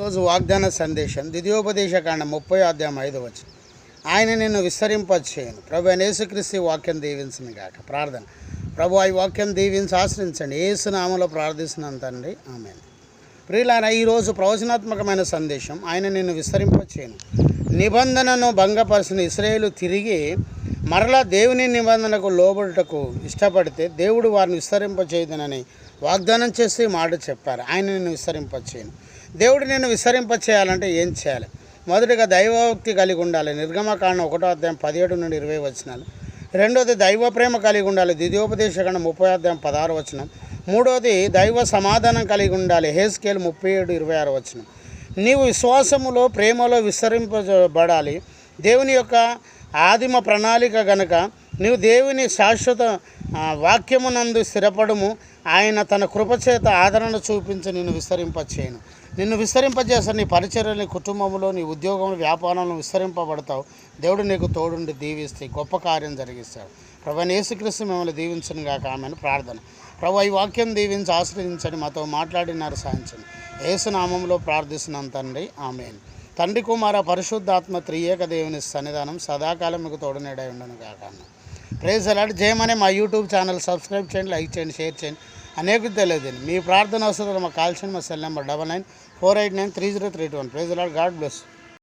ఈరోజు వాగ్దాన సందేశం ద్వితీయోపదేశకాండ ముప్పై అధ్యాయం ఐదు వచ్చి ఆయన నిన్ను విస్తరింపచేయను. ప్రభు అయిన యేసుక్రీస్తు వాక్యం దీవించను గాక. ప్రార్థన. ప్రభు ఈ వాక్యం దీవించి ఆశ్రయించండి. ఏసునామలో ప్రార్థిస్తున్నాను తండ్రి. ఆమెను. ప్రియులారా ఈరోజు ప్రవచనాత్మకమైన సందేశం. ఆయన నిన్ను విస్తరింపచేయను. నిబంధనను భంగపరిచిన. ఇస్రాయేలు తిరిగి మరలా దేవుని నిబంధనకు లోబడుటకు ఇష్టపడితే దేవుడు వారిని విస్తరింపచేయదనని వాగ్దానం చేసి మాట చెప్పారు. ఆయన నిన్ను విస్తరింపచేయను. దేవుడు నిన్ను విస్తరింపచేయాలంటే ఏం చేయాలి? మొదటిగా దైవభక్తి కలిగి ఉండాలి. నిర్గమకాండం ఒకటో అధ్యాయం పదిహేడు నుండి ఇరవై వచనాలు. రెండోది దైవ ప్రేమ కలిగి ఉండాలి. ద్వితీయోపదేశకాండం ముప్పై అధ్యాయం పదహారు వచనం. మూడోది దైవ సమాధానం కలిగి ఉండాలి. హేస్కేల్ ముప్పై ఏడు ఇరవై ఆరు వచ్చిన నీవు విశ్వాసములో ప్రేమలో విస్తరింపబడాలి. దేవుని యొక్క ఆదిమ ప్రణాళిక గనక నీవు దేవుని శాశ్వత వాక్యమునందు స్థిరపడము. ఆయన తన కృపచేత ఆదరణ చూపించి నిన్ను విస్తరింపచేయను. నిన్ను విస్తరింపజేస్తే నీ పరిచర్య నీ కుటుంబంలో నీ ఉద్యోగంలో వ్యాపారంలో విస్తరింపబడతావు. దేవుడు నీకు తోడుండి దీవిస్తే గొప్ప కార్యం జరిగిస్తాడు. ప్రభు యేసుక్రీస్తు మిమ్మల్ని దీవించను గాక. ఆమెను. ప్రార్థన. ప్రభు ఈ వాక్యం దీవించి ఆశ్రయించండి. మాతో మాట్లాడినారు సాధించండి. ఏసునామంలో ప్రార్థిస్తున్నాం తండ్రి. ఆమెన్. తండ్రి కుమార పరిశుద్ధాత్మ త్రియేక దేవుని సన్నిధానం సదాకాలం మీకు తోడునేడై ఉండను కాక ప్రేజ్ అలాంటి జయమనే మా యూట్యూబ్ ఛానల్ సబ్స్క్రైబ్ చేయండి లైక్ చేయండి షేర్ చేయండి. అనేక తెలియదండి మీ ప్రార్థన అవసరం మాకు కాల్ చేయండి మా cell number double nine four eight nine three zero three two one. Praise the Lord God bless